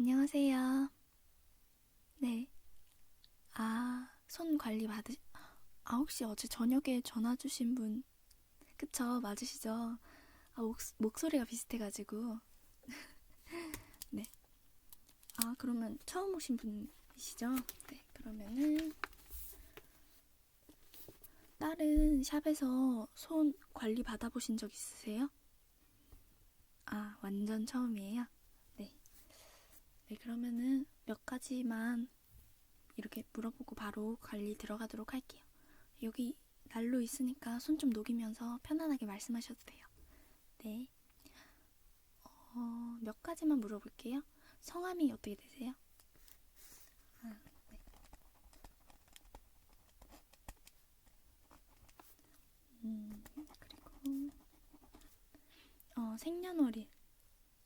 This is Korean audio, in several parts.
안녕하세요. 네. 아, 손 관리 받으, 아, 혹시 어제 저녁에 전화 주신 분, 그쵸, 맞으시죠? 아, 목, 목소리가 비슷해가지고. 네. 아, 그러면 처음 오신 분이시죠? 네, 그러면은, 다른 샵에서 손 관리 받아보신 적 있으세요? 아, 완전 처음이에요? 네. 네, 그러면은 몇 가지만 이렇게 물어보고 바로 관리 들어가도록 할게요. 여기 난로 있으니까 손 좀 녹이면서 편안하게 말씀하셔도 돼요. 네. 어, 몇 가지만 물어볼게요. 성함이 어떻게 되세요? 아, 네. 음, 그리고 어, 생년월일,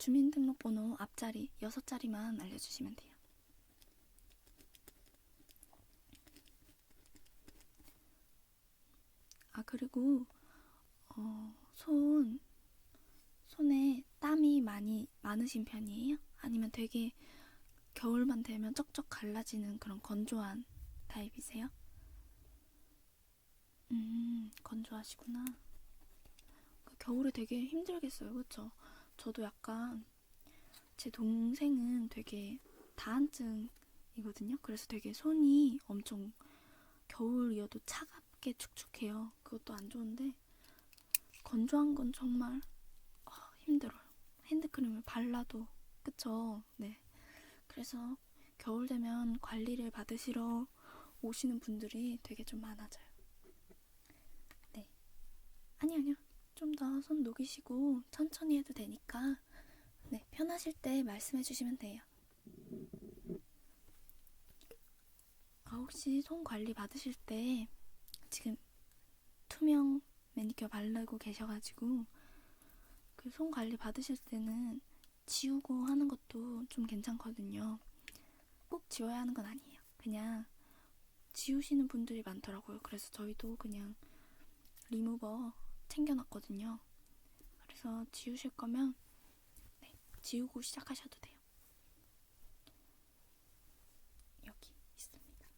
주민등록번호 앞자리 여섯 자리만 알려주시면 돼요. 아, 그리고, 어, 손, 손에 땀이 많이 많으신 편이에요? 아니면 되게 겨울만 되면 쩍쩍 갈라지는 그런 건조한 타입이세요? 음, 건조하시구나. 그 겨울에 되게 힘들겠어요, 그쵸? 저도 약간, 제 동생은 되게 다한증이거든요? 그래서 되게 손이 엄청 겨울이어도 차갑게 축축해요. 그것도 안 좋은데 건조한 건 정말 아, 힘들어요. 핸드크림을 발라도 그쵸? 네. 그래서 겨울 되면 관리를 받으시러 오시는 분들이 되게 좀 많아져요. 네. 아니 아니요. 좀 더 손 녹이시고 천천히 해도 되니까 네, 편하실 때 말씀해 주시면 돼요. 아, 혹시 손 관리 받으실 때 지금 투명 매니큐어 바르고 계셔가지고 그 손 관리 받으실 때는 지우고 하는 것도 좀 괜찮거든요. 꼭 지워야 하는 건 아니에요. 그냥 지우시는 분들이 많더라고요. 그래서 저희도 그냥 리무버 챙겨놨거든요. 그래서 지우실 거면 네, 지우고 시작하셔도 돼요. 여기 있습니다.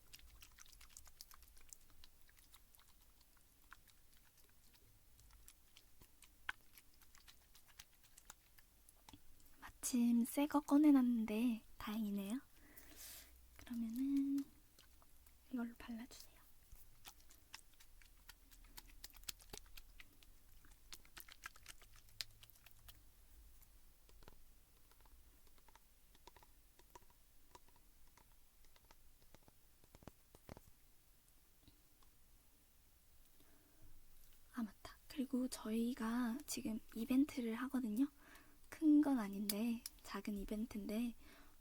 마침 새 거 꺼내놨는데 다행이네요. 그러면은 이걸로 발라주세요. 아, 맞다. 그리고 저희가 지금 이벤트를 하거든요. 큰 건 아닌데, 작은 이벤트인데,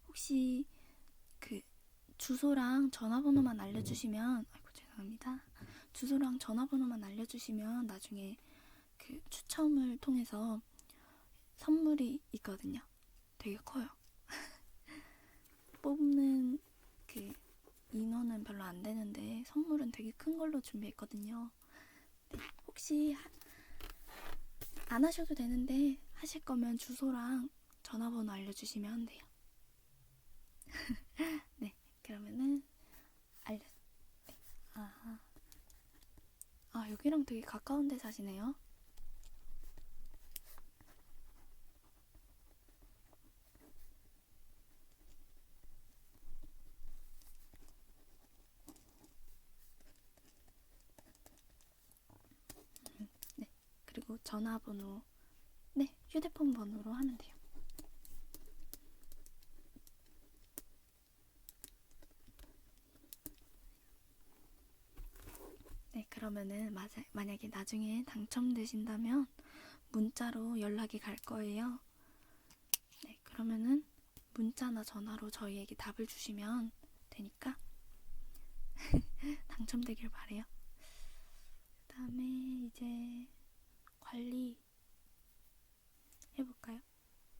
혹시 그 주소랑 전화번호만 알려주시면, 아이고, 죄송합니다. 주소랑 전화번호만 알려주시면 나중에 그 추첨을 통해서 선물이 있거든요. 되게 커요. 뽑는 그 인원은 별로 안 되는데, 선물은 되게 큰 걸로 준비했거든요. 네, 혹시 하- 안 하셔도 되는데 하실 거면 주소랑 전화번호 알려주시면 돼요. 네, 그러면은 알려. 네. 아, 아 여기랑 되게 가까운데 사시네요. 네, 그리고 전화번호, 네, 휴대폰 번호로 하면 돼요. 네, 그러면은 맞아, 만약에 나중에 당첨되신다면 문자로 연락이 갈 거예요. 네, 그러면은 문자나 전화로 저희에게 답을 주시면 되니까 당첨되길 바래요. 그다음에 이제 관리 해볼까요?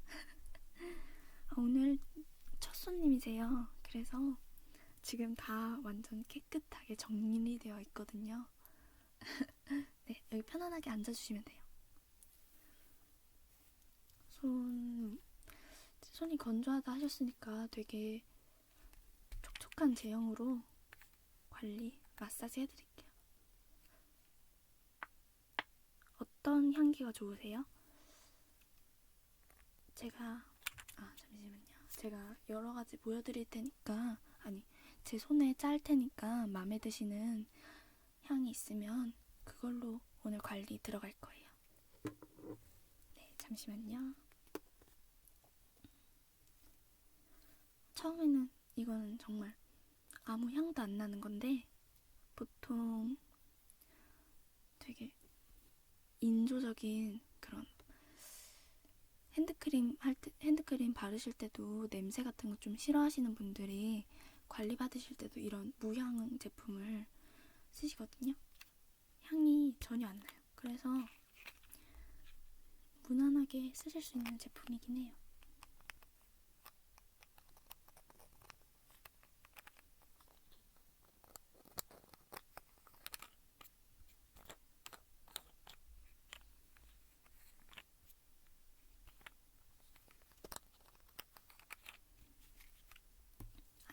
아, 오늘 첫 손님이세요. 그래서 지금 다 완전 깨끗하게 정리되어 있거든요. 네, 여기 편안하게 앉아주시면 돼요. 손 손이 건조하다 하셨으니까 되게 촉촉한 제형으로 관리, 마사지 해드릴게요. 어떤 향기가 좋으세요? 제가, 아, 잠시만요. 제가 여러 가지 보여드릴 테니까, 아니, 제 손에 짤 테니까 마음에 드시는 향이 있으면 그걸로 오늘 관리 들어갈 거예요. 네, 잠시만요. 처음에는 이거는 정말 아무 향도 안 나는 건데 보통 되게 인조적인 그런 핸드크림 할 때, 핸드크림 바르실 때도 냄새 같은 거 좀 싫어하시는 분들이 관리 받으실 때도 이런 무향 제품을 쓰시거든요. 향이 전혀 안 나요. 그래서 무난하게 쓰실 수 있는 제품이긴 해요.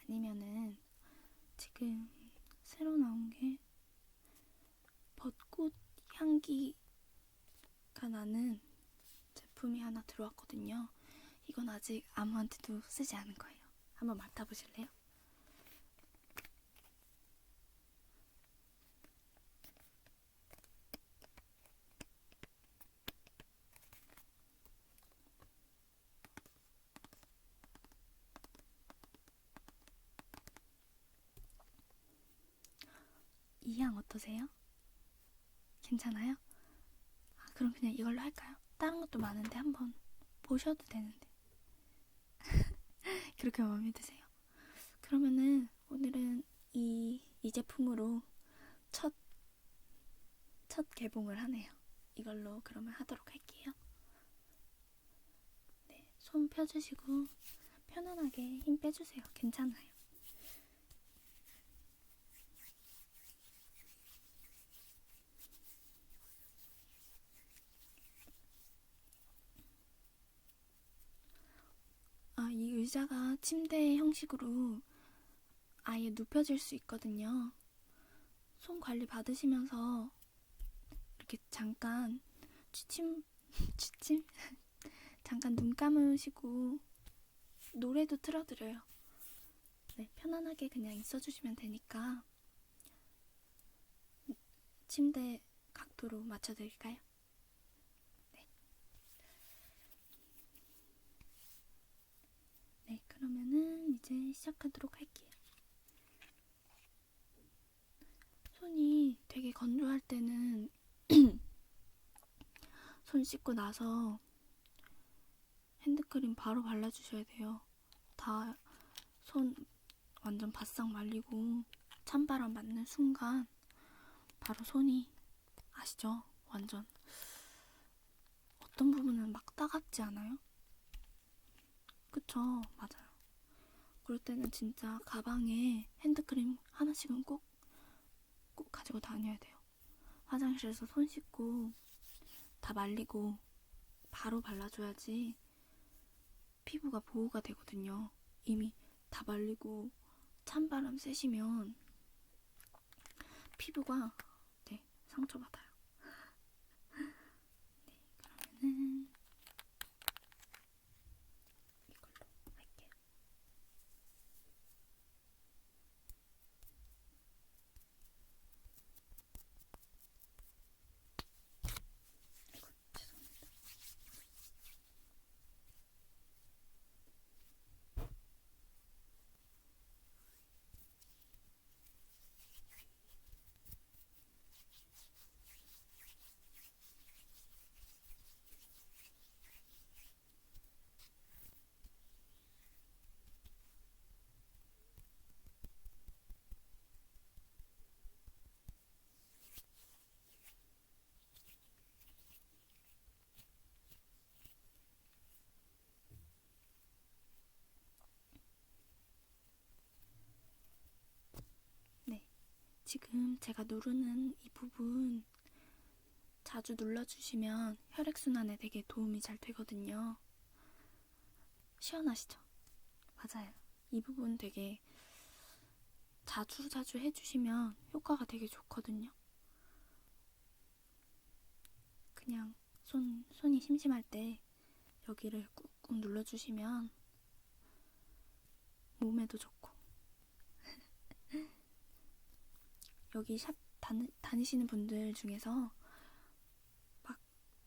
아니면은 지금 새로 나온 게 벚꽃 향기가 나는 제품이 하나 들어왔거든요. 이건 아직 아무한테도 쓰지 않은 거예요. 한번 맡아보실래요? 이 향 어떠세요? 괜찮아요? 아, 그럼 그냥 이걸로 할까요? 다른 것도 많은데 한번 보셔도 되는데. 그렇게 마음에 드세요. 그러면은 오늘은 이, 이 제품으로 첫, 첫 개봉을 하네요. 이걸로 그러면 하도록 할게요. 네, 손 펴주시고 편안하게 힘 빼주세요. 괜찮아요. 아, 이 의자가 침대 형식으로 아예 눕혀질 수 있거든요. 손 관리 받으시면서 이렇게 잠깐 취침, 취침? 잠깐 눈 감으시고 노래도 틀어드려요. 네, 편안하게 그냥 있어주시면 되니까 침대 각도로 맞춰드릴까요? 네, 그러면은 이제 시작하도록 할게요. 손이 되게 건조할 때는 손 씻고 나서 핸드크림 바로 발라주셔야 돼요. 다 손 완전 바싹 말리고 찬바람 맞는 순간 바로 손이 아시죠? 완전 어떤 부분은 막 따갑지 않아요? 그쵸, 맞아요. 그럴 때는 진짜 가방에 핸드크림 하나씩은 꼭, 꼭 가지고 다녀야 돼요. 화장실에서 손 씻고 다 말리고 바로 발라줘야지 피부가 보호가 되거든요. 이미 다 말리고 찬바람 쐬시면 피부가 네, 상처받아요. 네, 그러면은 지금 제가 누르는 이 부분 자주 눌러주시면 혈액순환에 되게 도움이 잘 되거든요. 시원하시죠? 맞아요. 이 부분 되게 자주 자주 해주시면 효과가 되게 좋거든요. 그냥 손, 손이 심심할 때 여기를 꾹꾹 눌러주시면 몸에도 좋고 여기 샵 다니, 다니시는 분들 중에서 막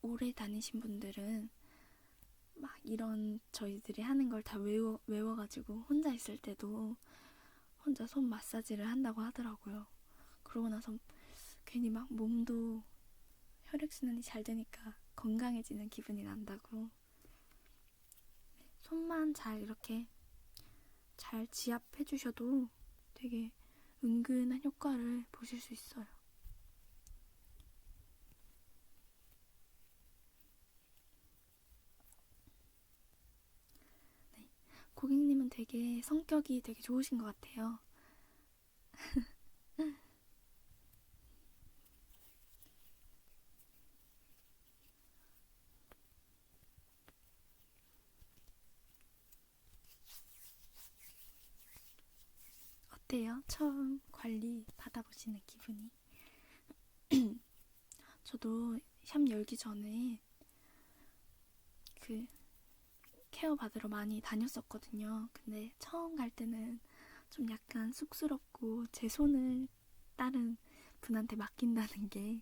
오래 다니신 분들은 막 이런 저희들이 하는 걸 다 외워, 외워가지고 혼자 있을 때도 혼자 손 마사지를 한다고 하더라고요. 그러고 나서 괜히 막 몸도 혈액순환이 잘 되니까 건강해지는 기분이 난다고. 손만 잘 이렇게 잘 지압해 주셔도 되게 은근한 효과를 보실 수 있어요. 네, 고객님은 되게 성격이 되게 좋으신 것 같아요. 어때요? 처음 관리 받아보시는 기분이? 저도 샵 열기 전에 그 케어 받으러 많이 다녔었거든요. 근데 처음 갈 때는 좀 약간 쑥스럽고 제 손을 다른 분한테 맡긴다는 게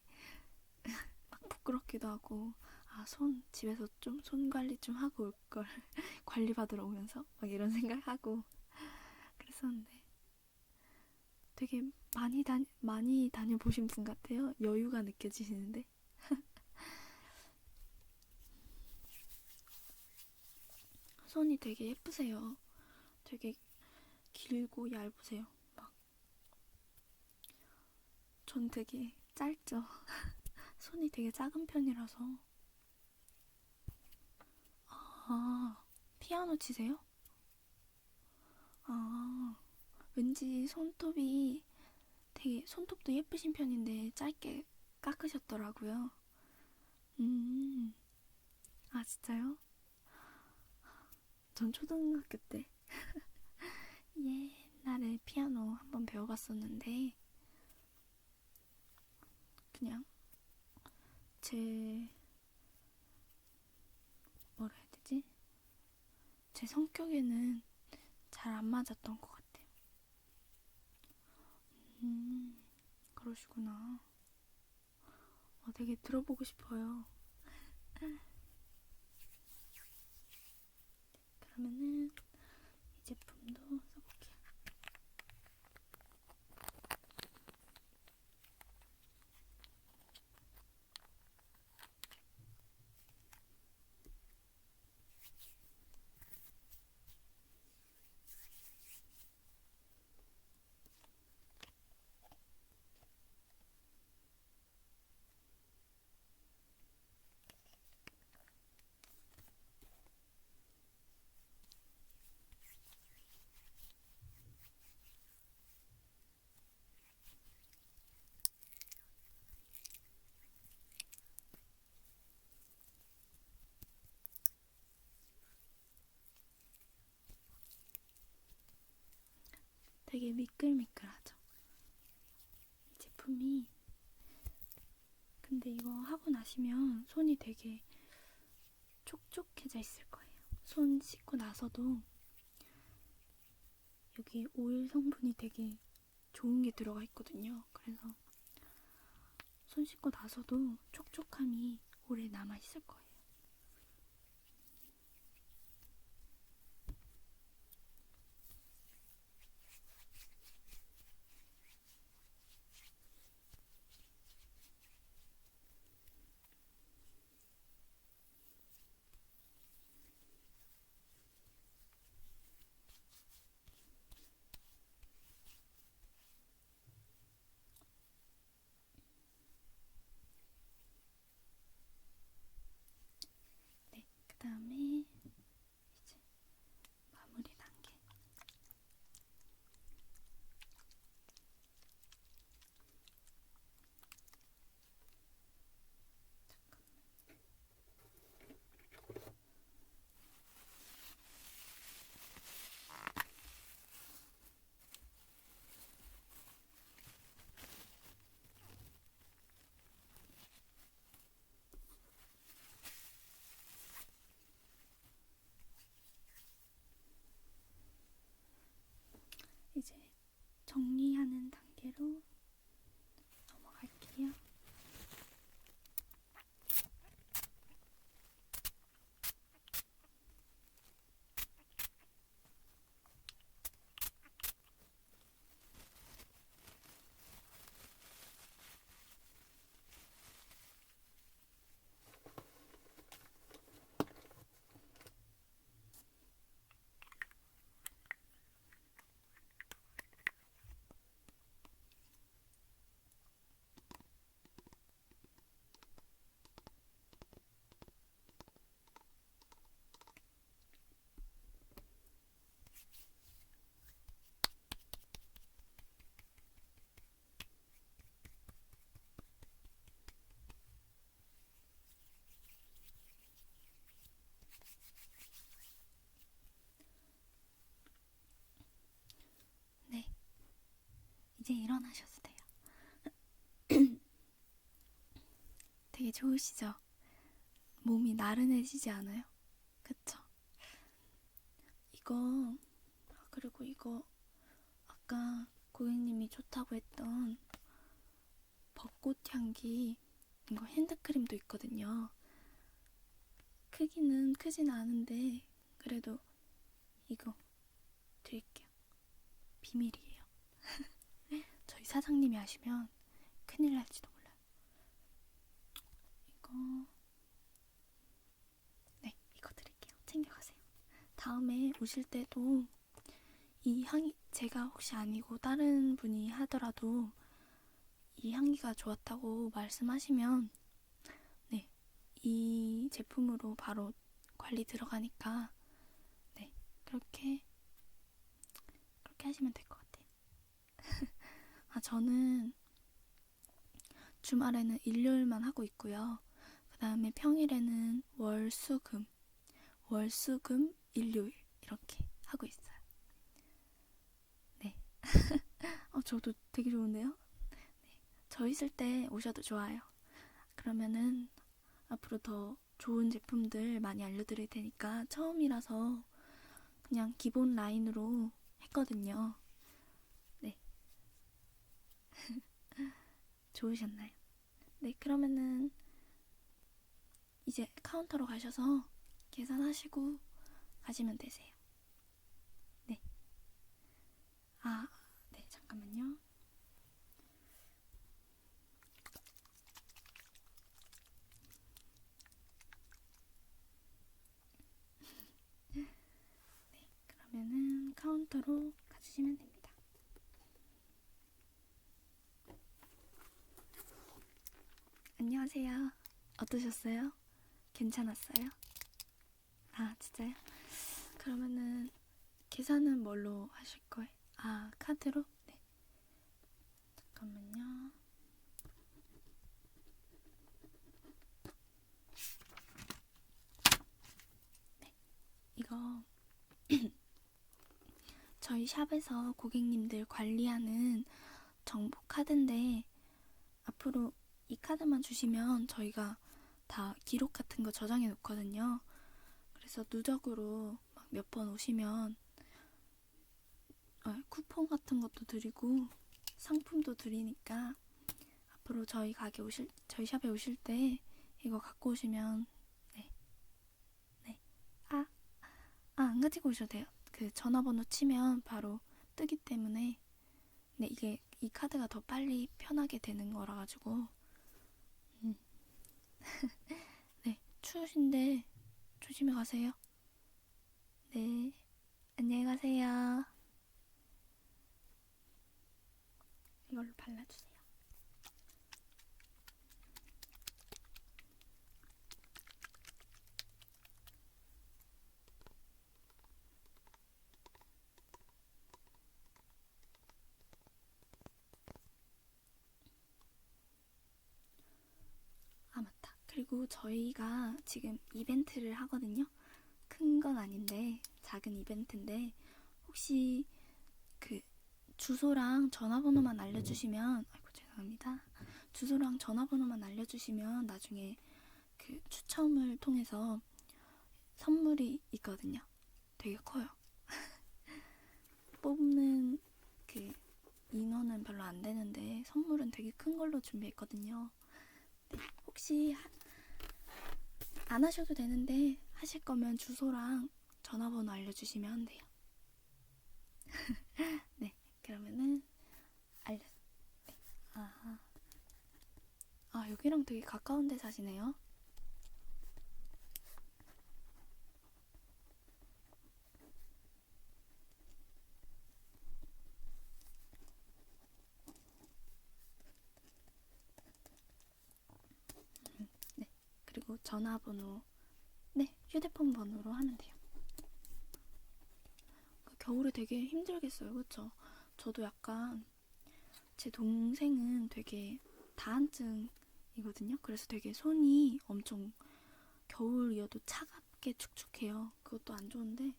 막 부끄럽기도 하고 아, 손 집에서 좀 손 관리 좀 하고 올 걸 관리 받으러 오면서 막 이런 생각하고 그랬었는데 되게 많이 다 많이 다녀보신 분 같아요. 여유가 느껴지시는데. 손이 되게 예쁘세요. 되게 길고 얇으세요. 막. 전 되게 짧죠. 손이 되게 작은 편이라서. 아, 피아노 치세요? 아, 왠지 손톱이 되게 손톱도 예쁘신 편인데 짧게 깎으셨더라고요. 음, 아, 진짜요? 전 초등학교 때 옛날에 피아노 한번 배워갔었는데 그냥 제 뭐라 해야 되지? 제 성격에는 잘 안 맞았던 것 같아요. 음, 그러시구나. 어, 되게 들어보고 싶어요. 그러면은 이 제품도 되게 미끌미끌하죠. 이 제품이 근데 이거 하고 나시면 손이 되게 촉촉해져 있을 거예요. 손 씻고 나서도 여기 오일 성분이 되게 좋은 게 들어가 있거든요. 그래서 손 씻고 나서도 촉촉함이 오래 남아 있을 거예요. 정리하는 단계로 넘어갈게요. 네. 이제 일어나셔도 돼요. 되게 좋으시죠? 몸이 나른해지지 않아요? 그쵸? 이거, 아, 그리고 이거, 아까 고객님이 좋다고 했던 벚꽃 향기, 이거 핸드크림도 있거든요. 크기는 크진 않은데, 그래도 이거 드릴게요. 비밀이에요. 저희 사장님이 아시면 큰일 날지도 몰라요. 이거 네 이거 드릴게요. 챙겨가세요. 다음에 오실 때도 이 향이 제가 혹시 아니고 다른 분이 하더라도 이 향기가 좋았다고 말씀하시면 네 이 제품으로 바로 관리 들어가니까 네 그렇게 그렇게 하시면 될 것 같아요. 아, 저는 주말에는 일요일만 하고 있고요. 그 다음에 평일에는 월, 수, 금. 월, 수, 금, 일요일. 이렇게 하고 있어요. 네. 어, 저도 되게 좋은데요? 네. 저 있을 때 오셔도 좋아요. 그러면은 앞으로 더 좋은 제품들 많이 알려드릴 테니까 처음이라서 그냥 기본 라인으로 했거든요. 좋으셨나요? 네, 그러면은 이제 카운터로 가셔서 계산하시고 가시면 되세요. 네. 아, 네, 잠깐만요. 네, 그러면은 카운터로 가주시면 됩니다. 안녕하세요. 어떠셨어요? 괜찮았어요? 아, 진짜요? 그러면은 계산은 뭘로 하실 거예요? 아, 카드로? 네. 잠깐만요. 네. 이거 저희 샵에서 고객님들 관리하는 정보 카드인데 앞으로 이 카드만 주시면 저희가 다 기록 같은 거 저장해 놓거든요. 그래서 누적으로 몇 번 오시면 어, 쿠폰 같은 것도 드리고 상품도 드리니까 앞으로 저희 가게 오실 저희 샵에 오실 때 이거 갖고 오시면 네. 네. 아. 아, 안 가지고 오셔도 돼요. 그 전화번호 치면 바로 뜨기 때문에 네, 이게 이 카드가 더 빨리 편하게 되는 거라 가지고 음. 네, 추우신데 조심히 가세요. 네, 안녕히 가세요. 이걸로 발라주세요. 아, 맞다. 그리고 저희가 지금 이벤트를 하거든요. 큰 건 아닌데, 작은 이벤트인데, 혹시 그 주소랑 전화번호만 알려주시면, 아이고, 죄송합니다. 주소랑 전화번호만 알려주시면 나중에 그 추첨을 통해서 선물이 있거든요. 되게 커요. 뽑는 그 인원은 별로 안 되는데 선물은 되게 큰 걸로 준비했거든요. 네, 혹시 하- 안 하셔도 되는데 하실 거면 주소랑 전화번호 알려주시면 돼요. 네, 그러면은 알려. 네, 아, 아 여기랑 되게 가까운데 사시네요. 네, 그리고 전화번호, 네, 휴대폰 번호로 하면 돼요. 그 겨울에 되게 힘들겠어요, 그쵸? 저도 약간 제 동생은 되게 다한증이거든요. 그래서 되게 손이 엄청 겨울이어도 차갑게 축축해요. 그것도 안 좋은데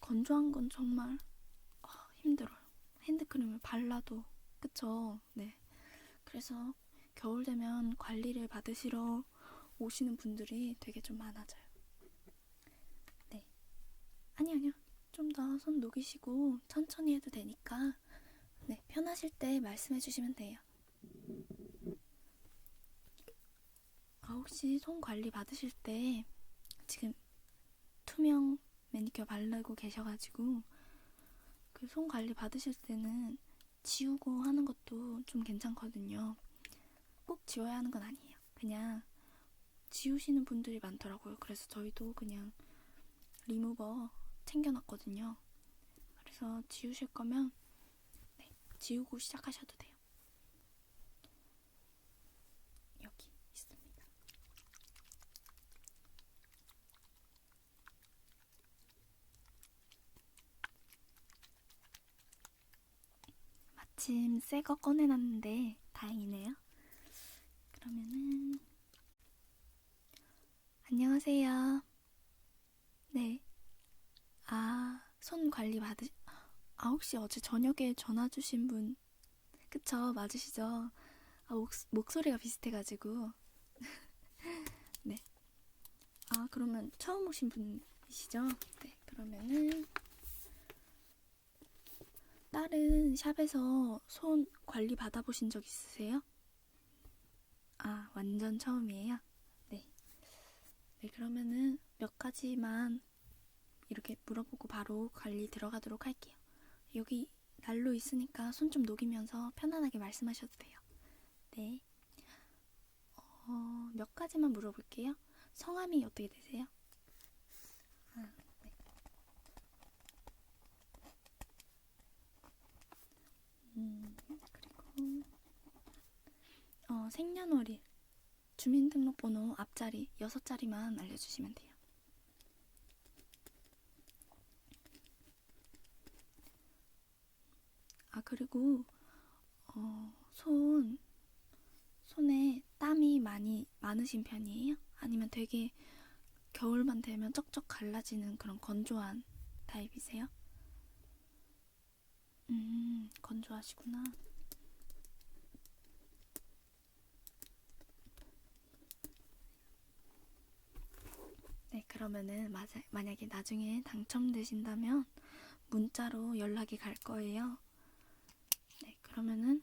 건조한 건 정말 아, 힘들어요. 핸드크림을 발라도 그쵸? 네. 그래서 겨울 되면 관리를 받으시러 오시는 분들이 되게 좀 많아져요. 네. 아니 아니요. 좀 더 손 녹이시고 천천히 해도 되니까 네, 편하실 때 말씀해 주시면 돼요. 아, 혹시 손 관리 받으실 때 지금 투명 매니큐어 바르고 계셔가지고 그 손 관리 받으실 때는 지우고 하는 것도 좀 괜찮거든요. 꼭 지워야 하는 건 아니에요. 그냥 지우시는 분들이 많더라고요. 그래서 저희도 그냥 리무버 챙겨놨거든요. 그래서 지우실 거면 네, 지우고 시작하셔도 돼요. 여기 있습니다. 마침 새 거 꺼내놨는데 다행이네요. 그러면은 안녕하세요. 네. 아, 손 관리 받으 아, 혹시 어제 저녁에 전화 주신 분 그쵸? 맞으시죠? 아, 목, 목소리가 비슷해가지고 네. 아, 그러면 처음 오신 분이시죠? 네. 그러면은 다른 샵에서 손 관리 받아보신 적 있으세요? 아, 완전 처음이에요? 네. 네, 그러면은 몇 가지만 이렇게 물어보고 바로 관리 들어가도록 할게요. 여기 난로 있으니까 손 좀 녹이면서 편안하게 말씀하셔도 돼요. 네. 어, 몇 가지만 물어볼게요. 성함이 어떻게 되세요? 아, 네. 음, 그리고 어, 생년월일, 주민등록번호 앞자리 여섯 자리만 알려주시면 돼요. 아 그리고 어, 손 손에 땀이 많이 많으신 편이에요? 아니면 되게 겨울만 되면 쩍쩍 갈라지는 그런 건조한 타입이세요? 음, 건조하시구나. 네, 그러면은 맞아, 만약에 나중에 당첨되신다면 문자로 연락이 갈 거예요. 네, 그러면은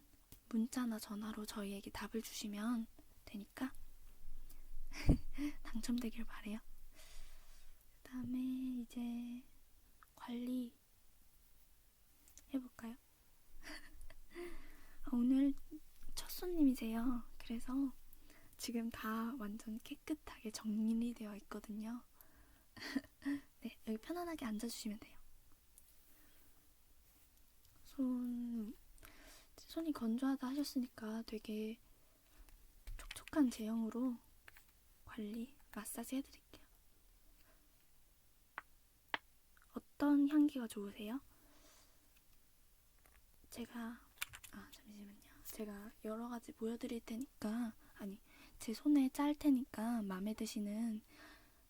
문자나 전화로 저희에게 답을 주시면 되니까 당첨되길 바래요. 그다음에 이제 관리 해볼까요? 아, 오늘 첫 손님이세요. 그래서 지금 다 완전 깨끗하게 정리되어 있거든요. 네, 여기 편안하게 앉아주시면 돼요. 손, 손이 건조하다 하셨으니까 되게 촉촉한 제형으로 관리, 마사지 해드릴게요. 어떤 향기가 좋으세요? 제가, 아, 잠시만요. 제가 여러 가지 보여드릴 테니까, 아니, 제 손에 짤 테니까 마음에 드시는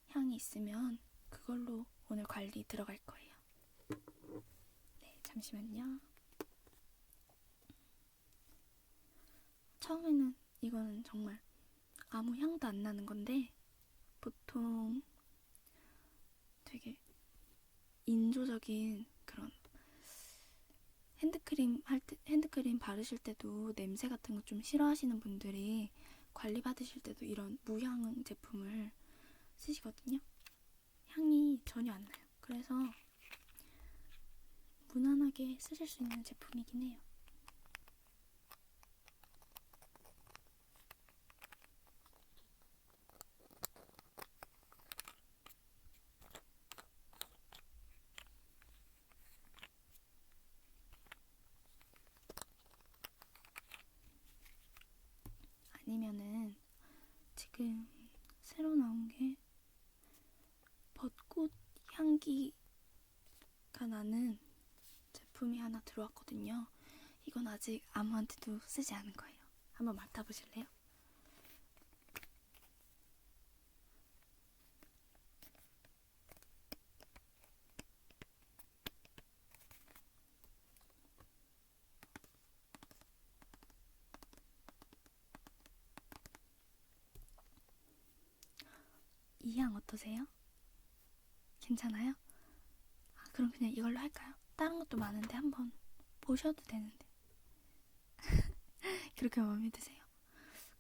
향이 있으면 그걸로 오늘 관리 들어갈 거예요. 네, 잠시만요. 처음에는 이거는 정말 아무 향도 안 나는 건데 보통 되게 인조적인 그런 핸드크림 할 때, 핸드크림 바르실 때도 냄새 같은 거 좀 싫어하시는 분들이 관리 받으실 때도 이런 무향 제품을 쓰시거든요. 향이 전혀 안 나요. 그래서 무난하게 쓰실 수 있는 제품이긴 해요. 아니면은 지금 새로 나온 게 벚꽃 향기가 나는 제품이 하나 들어왔거든요. 이건 아직 아무한테도 쓰지 않은 거예요. 한번 맡아보실래요? 이 향 어떠세요? 괜찮아요? 아, 그럼 그냥 이걸로 할까요? 다른 것도 많은데 한번 보셔도 되는데. 그렇게 마음에 드세요?